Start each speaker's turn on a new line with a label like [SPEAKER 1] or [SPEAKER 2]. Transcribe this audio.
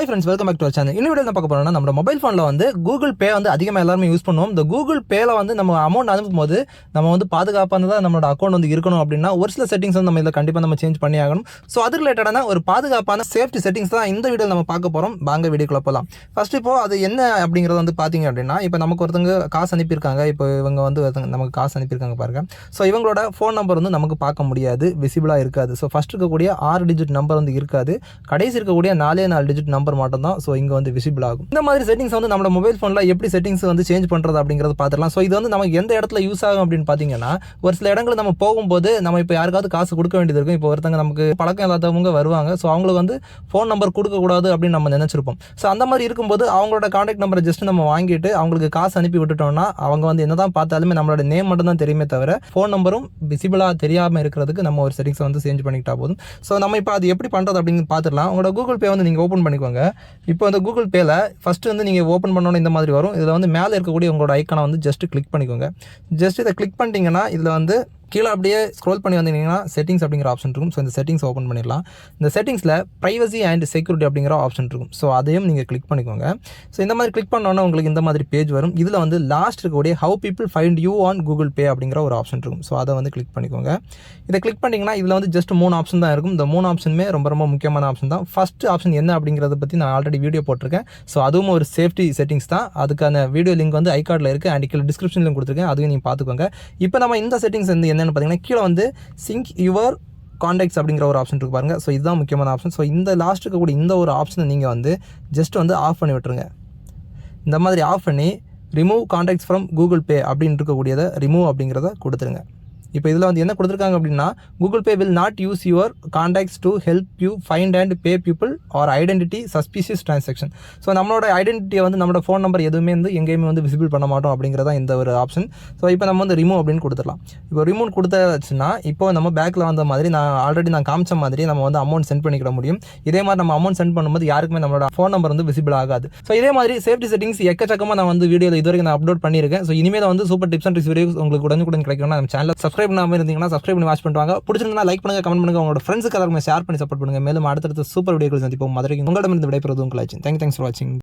[SPEAKER 1] Hi friends welcome back to channel இன்னும் video பார்க்க போறோம்னா நம்ம மொபைல் ஃபோனில் வந்து கூகுள் பே வந்து அதிகமாக எல்லாருமே யூஸ் பண்ணுவோம். இந்த கூகுள் பேல வந்து நம்ம அமௌண்ட் அனுப்பும் போது நம்ம வந்து பாதுகாப்பாக தான் நம்மளோட அக்கௌண்ட் வந்து இருக்கணும் அப்படின்னா ஒரு சில செட்டிங்ஸ் வந்து நம்ம இதில் கண்டிப்பாக நம்ம சேஞ்ச் பண்ணி ஆகணும். ஸோ அது ரிலேட்டடான ஒரு பாதுகாப்பான சேஃப்டி செட்டிங்ஸ் தான் இந்த வீடியோவில் நம்ம பார்க்க போகிறோம் வாங்க வீடியோக்குள்ள போகலாம் ஃபஸ்ட் இப்போ அது என்ன அப்படிங்கிறது வந்து பார்த்தீங்க அப்படின்னா இப்போ நமக்கு ஒருத்தங்க காசு அனுப்பியிருக்காங்க. இப்போ இவங்க வந்து ஒருத்தங்க நமக்கு காசு அனுப்பியிருக்காங்க பாருங்க. ஸோ இவங்களோட ஃபோன் நம்பர் வந்து நமக்கு பார்க்க முடியாது. விசிபிளாக இருக்காது. ஸோ ஃபஸ்ட் இருக்கக்கூடிய ஆறு டிஜிட் நம்பர் வந்து இருக்காது. கடைசி இருக்கக்கூடிய நாலே நாலு டிஜிட் நம்பர் மட்டும் தான் ஸோ இங்கே வந்து விசிபிள் ஆகும். இந்த மாதிரி செட்டிங்ஸ் வந்து நம்ம மொபைல் ஃபோனில் எப்படி செட்டிங்ஸ் வந்து சேஞ்ச் பண்ணுறது அப்படிங்கிறத பார்த்துக்கலாம் ஸோ இது வந்து நமக்கு எந்த இடத்துல யூஸ் ஆகும் அப்படின்னு பார்த்தீங்கன்னா ஒரு சில இடங்கள் நம்ம போகும்போது நம்ம இப்போ யாருக்காவது காசு கொடுக்க வேண்டியது இருக்கும். இப்போ ஒருத்தங்க நமக்கு பழக்கம் இல்லாதவங்க வருவாங்க. ஸோ அவங்களுக்கு வந்து ஃபோன் நம்பர் கொடுக்கக்கூடாது அப்படின்னு நம்ம நினச்சிருப்போம். ஸோ அந்த மாதிரி இருக்கும்போது அவங்களோட காண்டாக்ட் நம்பரை ஜஸ்ட் நம்ம வாங்கிட்டு அவங்களுக்கு காசு அனுப்பி விட்டுட்டோம்னா அவங்க வந்து என்னதான் பார்த்தாலுமே நம்மளோட நேம் மட்டும் தான் தெரியுமே தவிர ஃபோன் நம்பரும் விசிபிளாக தெரியாமல் இருக்கிறதுக்கு நம்ம ஒரு செட்டிங்ஸ் வந்து சேஞ்ச் பண்ணிக்கிட்டா போதும். ஸோ நம்ம இப்போ அது எப்படி பண்ணுறது அப்படின்னு பார்த்துடலாம். உங்களோட கூகுள் பே வந்து நீங்கள் ஓப்பன் பண்ணிக்கோங்க. இப்போ வந்து கூகுள் பேல ஃபஸ்ட்டு வந்து நீங்கள் ஓப்பன் பண்ணோன்னே இந்த மாதிரி வரும். இதில் வந்து மேலே இருக்கக்கூடிய உங்களோட ஐக்கானை வந்து ஜஸ்ட்டு கிளிக் பண்ணிக்கோங்க. ஜஸ்ட் இதை கிளிக் பண்ணிட்டீங்கன்னா இதில் வந்து கீழே அப்படியே ஸ்க்ரோல் பண்ணி வந்தீங்கன்னா செட்டிங்ஸ் அப்படிங்கிற ஆப்ஷன் இருக்கும். ஸோ இந்த செட்டிங்ஸ் ஓப்பன் பண்ணிடலாம். இந்த செட்டிங்ஸில் ப்ரைவசி அண்ட் செக்யூரிட்டி அப்படிங்கிற ஆப்ஷன் இருக்கும். ஸோ அதையும் நீங்கள் கிளிக் பண்ணிக்கோங்க. ஸோ இந்த மாதிரி கிளிக் பண்ணோன்னா உங்களுக்கு இந்த மாதிரி பேஜ் வரும். இதில் வந்து லாஸ்ட் இருக்கக்கூடிய how people find you on Google Pay அப்படிங்கிற ஒரு ஆப்ஷன் இருக்கும். ஸோ அதை வந்து கிளிக் பண்ணிக்கோங்க. இதை கிளிக் பண்ணிங்கன்னா இதில் வந்து ஜஸ்ட் மூணு ஆப்ஷன் தான் இருக்கும். இந்த மூணு ஆப்ஷனுமே ரொம்ப ரொம்ப முக்கியமான ஆப்ஷன் தான். ஃபஸ்ட் ஆப்ஷன் என்ன அப்படிங்கிறத பற்றி நான் ஆல்ரெடி வீடியோ போட்டிருக்கேன். ஸோ அதுவும் ஒரு சேஃப்டி செட்டிங்ஸ் தான். அதுக்கான வீடியோ லிங்க் வந்து ஐ கார்டில் இருக்குது அண்ட் கீழே டிஸ்கிரிப்ஷனில் கொடுத்துருக்கேன். அதையும் நீங்கள் பார்த்துக்கோங்க. இப்போ நம்ம இந்த செட்டிங்ஸ் வந்து என்ன என்னென்னு பார்த்தீங்கன்னா கீழே வந்து சிங்க் யுவர் காண்டாக்ட்ஸ் அப்படிங்கிற ஒரு ஆப்ஷன் இருக்கு பாருங்கள் ஸோ இதுதான் முக்கியமான ஆப்ஷன் ஸோ இந்த லாஸ்ட் இருக்கக்கூடிய இந்த ஒரு ஆப்ஷனை நீங்கள் வந்து ஜஸ்ட் வந்து ஆஃப் பண்ணி விட்டுருங்க. இந்த மாதிரி ஆஃப் பண்ணி remove contacts from Google Pay அப்படின்னு இருக்கக்கூடியதை ரிமூவ் அப்படிங்கிறத கொடுத்துருங்க. இப்போ இதில் வந்து என்ன கொடுத்துருக்காங்க அப்படின்னா Google Pay will not use your contacts to help you find and pay people or identity suspicious transaction so நம்மளோட ஐடென்டிட்டியை வந்து நம்மளோட ஃபோன் நம்பர் எதுவுமே வந்து எங்கேயுமே வந்து விசிபிள் பண்ண மாட்டோம் அப்படிங்கிறதா இந்த ஒரு ஆப்ஷன் ஸோ இப்போ நம்ம வந்து ரிமூவ் அப்படின்னு கொடுத்துடலாம். இப்போ ரிமூவ் கொடுத்தாச்சுன்னா இப்போ நம்ம பேக்கில் வந்த மாதிரி நான் ஆல்ரெடி நான் காமிச்ச மாதிரி நம்ம வந்து அமௌண்ட் சென்ட் பண்ணிக்கிட முடியும். இதே மாதிரி நம்ம அமௌண்ட் சென்ட் பண்ணும்போது யாருக்குமே நம்மளோட ஃபோன் நம்பர் வந்து விசிபிள் ஆகாது. ஸோ இதே மாதிரி சேஃப்டி செட்டிங்ஸ் எக்கச்சக்கமாக நான் வந்து வீடியோவில் இது வரைக்கும் நான் அப்லோட் பண்ணியிருக்கேன். ஸோ இனிமேல் வந்து super tips and tricks videos உங்களுக்கு உடனுக்குடன் கிடைக்கணும்னா நம்ம சேனல் சப்ஸ்கிரைப் பண்ணாமல் இருந்தீங்கன்னா சப்ஸ்கிரைப் பண்ணி வாட்ச் பண்ணுவாங்க பிடிச்சிருந்தா லைக் பண்ணுங்க கமெண்ட் பண்ணுங்க உங்களோட ஃப்ரெண்ட்ஸுக்கு எல்லாருமே ஷேர் பண்ணி சப்போர்ட் பண்ணுங்க. மேலும் அடுத்தடுத்த சூப்பர் வீடியோக்கள் சந்திப்போம். மதுரைக்கு உங்களிடமிருந்து விடைபெறுவது உங்களாச்சு தேங்க் தேங்க்ஸ் ஃபார் வாட்சிங்